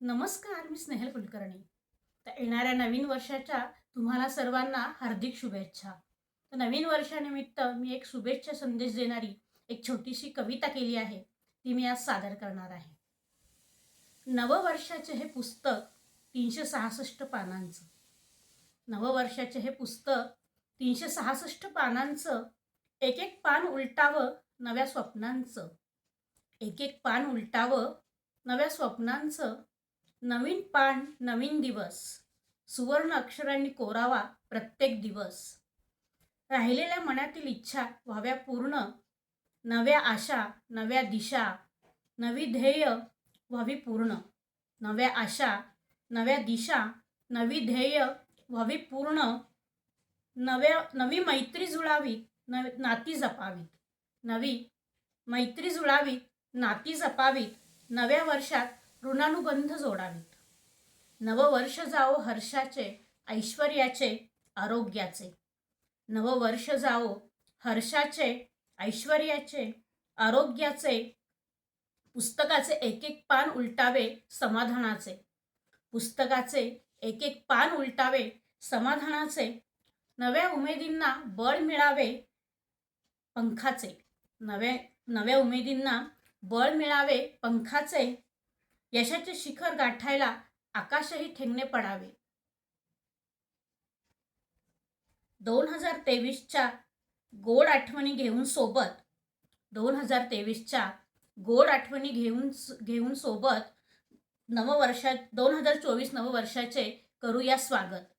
नमस्कार मी स्नेहल कुलकर्णी. तर येणाऱ्या नवीन वर्षाच्या तुम्हाला सर्वांना हार्दिक शुभेच्छा. तर नवीन वर्षानिमित्त मी एक शुभेच्छा संदेश देणारी एक छोटीशी कविता केली आहे. ती मी आज सादर करणार आहे. नववर्षाचे हे पुस्तक तीनशे सहासष्ट पानांचं. नववर्षाचे हे पुस्तक तीनशे सहासष्ट पानांचं एक एक पान उलटावं नव्या स्वप्नांचं. एक एक पान उलटावं नव्या स्वप्नांचं. नवीन पान नवीन दिवस. सुवर्ण अक्षरांनी कोरावा प्रत्येक दिवस. राहिलेल्या मनातील इच्छा व्हाव्या पूर्ण. नव्या आशा नव्या दिशा नवी ध्येय व्हावी पूर्ण. नव्या आशा नव्या दिशा नवी ध्येय व्हावी पूर्ण. नव्या नवी मैत्री जुळावी नव नाती जपावीत. नवी मैत्री जुळावीत नाती जपावीत. नव्या वर्षात ऋणानुबंध जोडावीत. नववर्ष जाओ हर्षाचे ऐश्वर्याचे आरोग्याचे. नववर्ष जाओ हर्षाचे ऐश्वर्याचे आरोग्याचे. पुस्तकाचे एक एक पान उलटावे समाधानाचे. पुस्तकाचे एक एक पान उलटावे समाधानाचे. नव्या उमेदींना बळ मिळावे पंखाचे. नव्या नव्या उमेदींना बळ मिळावे पंखाचे. यशाचे शिखर गाठायला आकाशही ठेंगणे पडावे. दोन हजार तेवीसच्या गोड आठवणी घेऊन सोबत दोन हजार तेवीसच्या गोड आठवणी घेऊन घेऊन सोबत नववर्षा दोन हजार चोवीस नववर्षाचे करूया स्वागत.